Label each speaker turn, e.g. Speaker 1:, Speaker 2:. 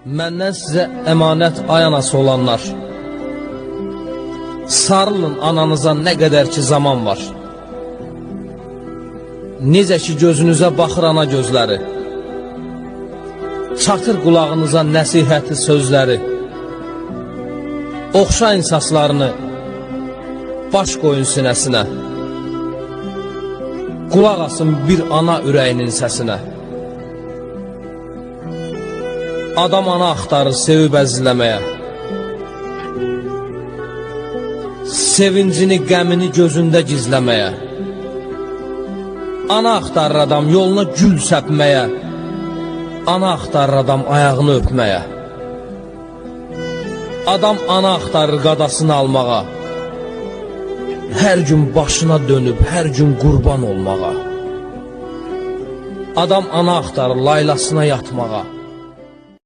Speaker 1: Məndən sizə əmanət ay anası olanlar. Sarılın ananıza nə qədər ki zaman var. Necə ki gözünüzə baxır ana gözləri. Çatır qulağınıza nəsihəti sözləri. Oxşayın saçlarını, baş qoyun sinəsinə. Qulaq asın bir ana ürəyinin səsinə. Adam ana axtarır sevib əzizləməyə. Sevincini, qəmini gözündə gizləməyə. Ana axtarır adam yoluna gül səpməyə. Ana axtarır adam ayağını öpməyə. Adam ana axtarır qadasını almağa. Hər gün başına dönüb, hər gün qurban olmağa. Adam ana axtarır laylasına yatmağa.